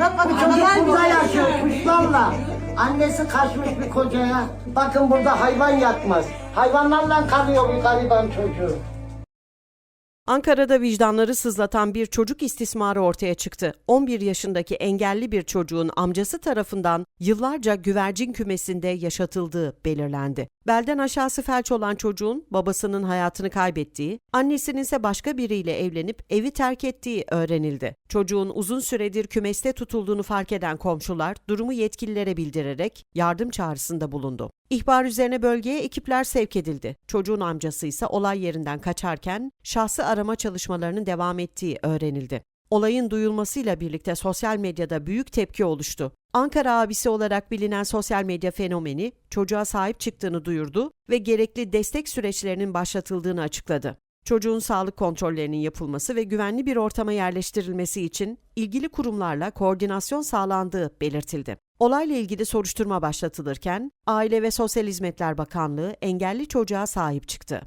Bu bakayım. çocuk anlat burada yaşıyor kuşlarla. Annesi kaçmış bir kocaya. Bakın burada hayvan yatmaz. Hayvanlarla kalıyor bir gariban çocuğu. Ankara'da vicdanları sızlatan bir çocuk istismarı ortaya çıktı. 11 yaşındaki engelli bir çocuğun amcası tarafından yıllarca güvercin kümesinde yaşatıldığı belirlendi. Belden aşağısı felç olan çocuğun babasının hayatını kaybettiği, annesinin ise başka biriyle evlenip evi terk ettiği öğrenildi. Çocuğun uzun süredir kümeste tutulduğunu fark eden komşular durumu yetkililere bildirerek yardım çağrısında bulundu. İhbar üzerine bölgeye ekipler sevk edildi. Çocuğun amcası ise olay yerinden kaçarken şahsı arama çalışmalarının devam ettiği öğrenildi. Olayın duyulmasıyla birlikte sosyal medyada büyük tepki oluştu. Ankara abisi olarak bilinen sosyal medya fenomeni çocuğa sahip çıktığını duyurdu ve gerekli destek süreçlerinin başlatıldığını açıkladı. Çocuğun sağlık kontrollerinin yapılması ve güvenli bir ortama yerleştirilmesi için ilgili kurumlarla koordinasyon sağlandığı belirtildi. Olayla ilgili soruşturma başlatılırken Aile ve Sosyal Hizmetler Bakanlığı engelli çocuğa sahip çıktı.